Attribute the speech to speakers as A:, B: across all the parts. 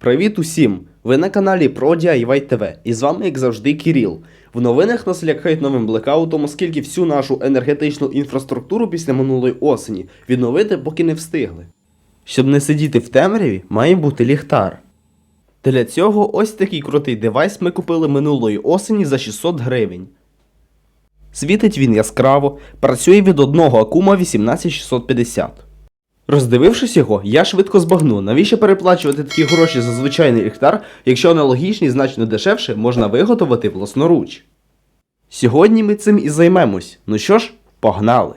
A: Привіт усім! Ви на каналі про DIY TV і з вами, як завжди, Кіріл. В новинах нас лякають новим блекаутом, оскільки всю нашу енергетичну інфраструктуру після минулої осені відновити поки не встигли. Щоб не сидіти в темряві, має бути ліхтар. Для цього ось такий крутий девайс ми купили минулої осені за 600 гривень. Світить він яскраво, працює від одного акума 18650. Роздивившись його, я швидко збагну, навіщо переплачувати такі гроші за звичайний ліхтар, якщо аналогічний значно дешевше можна виготовити власноруч. Сьогодні ми цим і займемось. Ну що ж, погнали!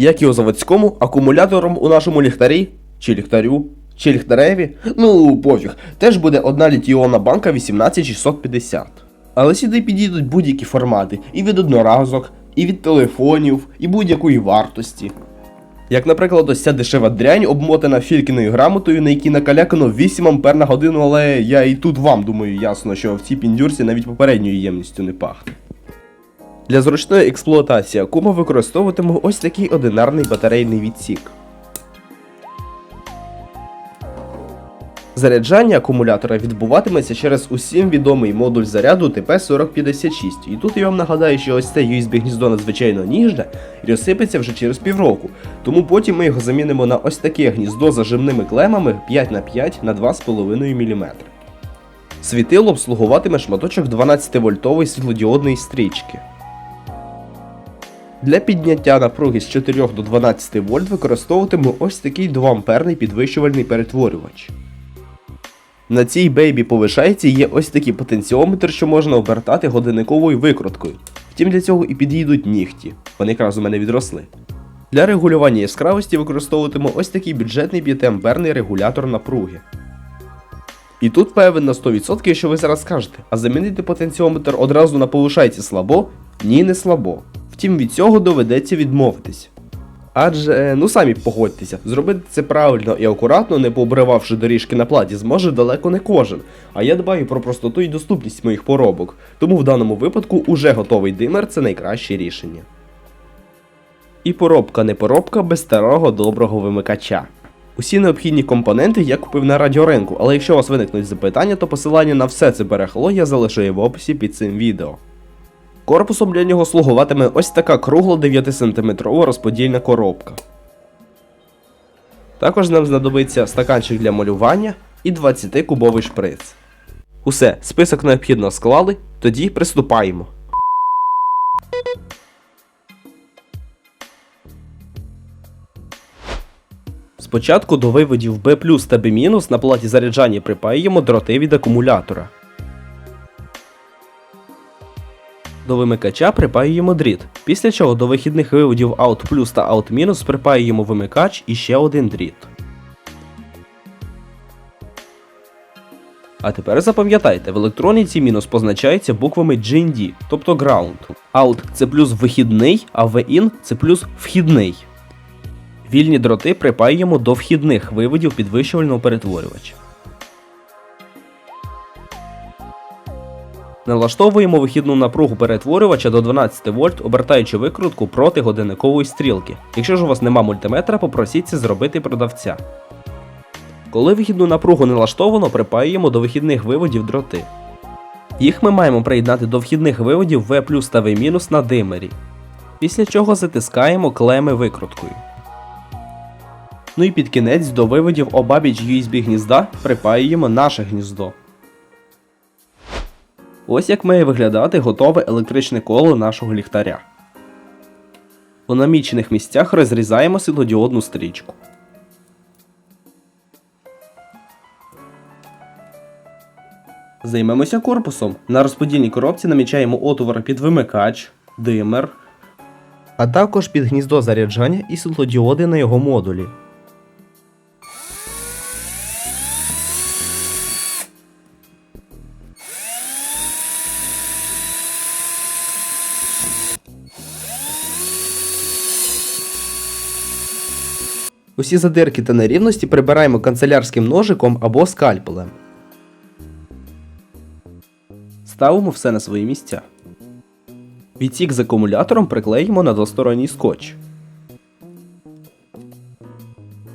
A: Як і у заводському, акумулятором у нашому ліхтарі, чи ліхтарю, чи ліхтареві, ну пофіг, теж буде одна літіонна банка 18650. Але сюди підійдуть будь-які формати, і від одноразок, і від телефонів, і будь-якої вартості. Як, наприклад, ось ця дешева дрянь обмотана фількіною грамотою, на якій накалякано 8 ампер на годину, але я і тут вам думаю ясно, що в цій піндюрці навіть попередньою ємністю не пахне. Для зручної експлуатації акума використовуватиму ось такий одинарний батарейний відсік. Заряджання акумулятора відбуватиметься через усім відомий модуль заряду ТП-4056. І тут я вам нагадаю, що ось це USB гніздо надзвичайно ніжне і розсипеться вже через півроку. Тому потім ми його замінимо на ось таке гніздо зажимними клемами 5х5 на 2,5 мм. Світило обслугуватиме шматочок 12 вольтової світлодіодної стрічки. Для підняття напруги з 4 до 12 вольт використовуватиму ось такий 2-амперний підвищувальний перетворювач. На цій бейбі повишайці є ось такий потенціометр, що можна обертати годинниковою викруткою. Втім, для цього і підійдуть нігті. Вони якраз у мене відросли. Для регулювання яскравості використовуватиму ось такий бюджетний 5-амперний регулятор напруги. І тут певен на 100%, що ви зараз скажете, а замінити потенціометр одразу на повишайці слабо? Ні, не слабо. Втім, від цього доведеться відмовитись. Адже, ну самі погодьтеся, зробити це правильно і акуратно, не пообривавши доріжки на платі, зможе далеко не кожен. А я дбаю про простоту і доступність моїх поробок, тому в даному випадку уже готовий димер це найкраще рішення. І поробка не поробка без старого доброго вимикача. Усі необхідні компоненти я купив на радіоринку, але якщо у вас виникнуть запитання, то посилання на все це берегло я залишаю в описі під цим відео. Корпусом для нього слугуватиме ось така кругла 9-см розподільна коробка. Також нам знадобиться стаканчик для малювання і 20-кубовий шприц. Усе, список необхідно склали, тоді приступаємо. Спочатку до виводів B та B- на платі заряджання припаюємо дроти від акумулятора. До вимикача припаюємо дріт, після чого до вихідних виводів Out та Out- припаюємо вимикач і ще один дріт. А тепер запам'ятайте, в електроніці мінус позначається буквами GND, тобто Ground. Out це плюс вихідний, а V-in це плюс вхідний. Вільні дроти припаюємо до вхідних виводів підвищувального перетворювача. Налаштовуємо вихідну напругу перетворювача до 12 вольт, обертаючи викрутку проти годинникової стрілки. Якщо ж у вас нема мультиметра, попросіть це зробити продавця. Коли вихідну напругу налаштовано, припаюємо до вихідних виводів дроти. Їх ми маємо приєднати до вхідних виводів V та V- на димері. Після чого затискаємо клеми викруткою. Ну і під кінець до виводів обабіч USB гнізда припаюємо наше гніздо. Ось як має виглядати готове електричне коло нашого ліхтаря. У намічених місцях розрізаємо світлодіодну стрічку. Займемося корпусом. На розподільній коробці намічаємо отвори під вимикач, димер, а також під гніздо заряджання і світлодіоди на його модулі. Усі задирки та нерівності прибираємо канцелярським ножиком або скальпелем. Ставимо все на свої місця. Відсік з акумулятором приклеїмо на двосторонній скотч.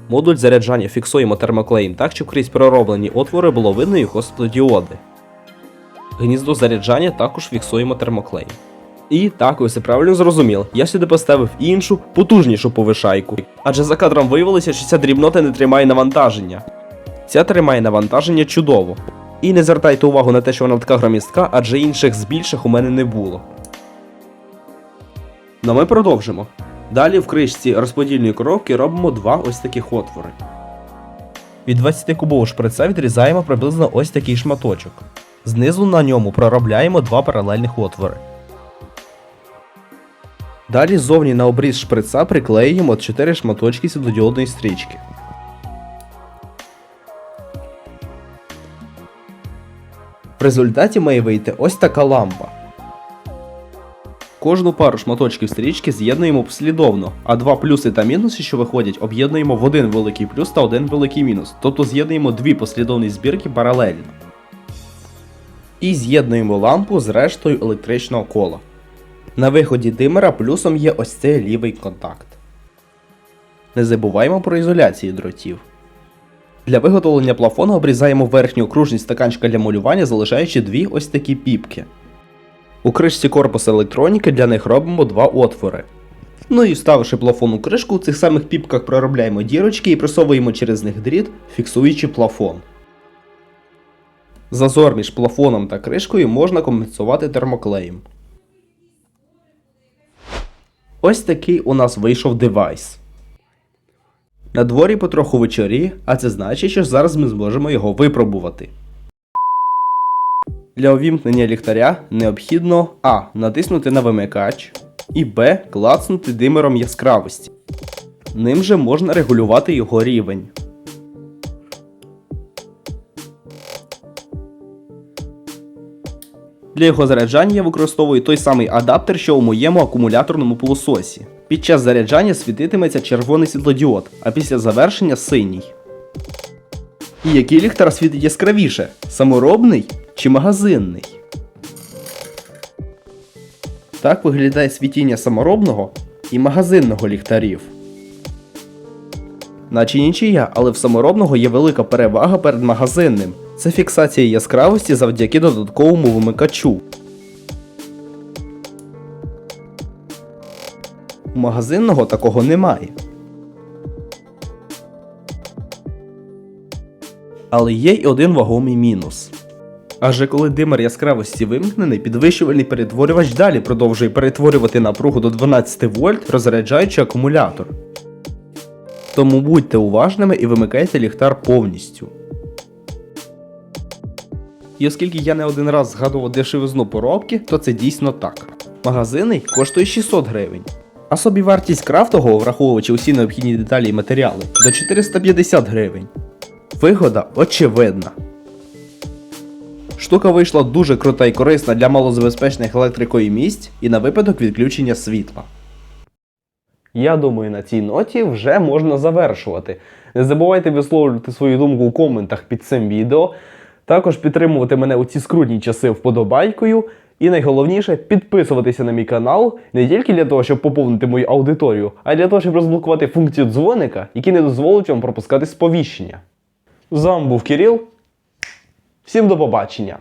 A: Модуль заряджання фіксуємо термоклеєм так, щоб крізь пророблені отвори було видно його світлодіоди. Гніздо заряджання також фіксуємо термоклеєм. І так, ви правильно зрозуміли. Я сюди поставив іншу, потужнішу повишайку. Адже за кадром виявилося, що ця дрібнота не тримає навантаження. Ця тримає навантаження чудово. І не звертайте увагу на те, що вона така громістка, адже інших з більших у мене не було. Ну ми продовжимо. Далі в кришці розподільної коробки робимо два ось таких отвори. Від 20 кубового шприца відрізаємо приблизно ось такий шматочок. Знизу на ньому проробляємо два паралельних отвори. Далі ззовні на обріз шприца приклеюємо 4 шматочки світлодіодної стрічки. В результаті має вийти ось така лампа. Кожну пару шматочків стрічки з'єднуємо послідовно, а два плюси та мінуси, що виходять, об'єднуємо в один великий плюс та один великий мінус, тобто з'єднуємо дві послідовні збірки паралельно. І з'єднуємо лампу з рештою електричного кола. На виході димера плюсом є ось цей лівий контакт. Не забуваємо про ізоляцію дротів. Для виготовлення плафону обрізаємо верхню окружність стаканчика для малювання, залишаючи дві ось такі піпки. У кришці корпусу електроніки для них робимо два отвори. Ну і вставивши плафон у кришку, у цих самих піпках проробляємо дірочки і просовуємо через них дріт, фіксуючи плафон. Зазор між плафоном та кришкою можна компенсувати термоклеєм. Ось такий у нас вийшов девайс. На дворі потроху вечорі, а це значить, що зараз ми зможемо його випробувати. Для увімкнення ліхтаря необхідно А. Натиснути на вимикач і Б. Клацнути димером яскравості. Ним же можна регулювати його рівень. Для його заряджання я використовую той самий адаптер, що у моєму акумуляторному пилососі. Під час заряджання світитиметься червоний світлодіод, а після завершення синій. І який ліхтар світить яскравіше? Саморобний чи магазинний? Так виглядає світіння саморобного і магазинного ліхтарів. Наче нічия, але в саморобного є велика перевага перед магазинним. Це фіксація яскравості завдяки додатковому вимикачу. Магазинного такого немає. Але є й один вагомий мінус. Адже коли димер яскравості вимкнений, підвищувальний перетворювач далі продовжує перетворювати напругу до 12 вольт, розряджаючи акумулятор. Тому будьте уважними і вимикайте ліхтар повністю. І оскільки я не один раз згадував дешевизну поробки, то це дійсно так. Магазинний коштує 600 гривень. А собі вартість крафтового, враховуючи усі необхідні деталі і матеріали, до 450 гривень. Вигода очевидна. Штука вийшла дуже крута і корисна для малозабезпечених електрикою місць і на випадок відключення світла. Я думаю, на цій ноті вже можна завершувати. Не забувайте висловлювати свою думку у коментах під цим відео. Також підтримувати мене у ці скрутні часи вподобайкою. І найголовніше підписуватися на мій канал не тільки для того, щоб поповнити мою аудиторію, а й для того, щоб розблокувати функцію дзвоника, який не дозволить вам пропускати сповіщення. З вами був Кирил. Всім до побачення!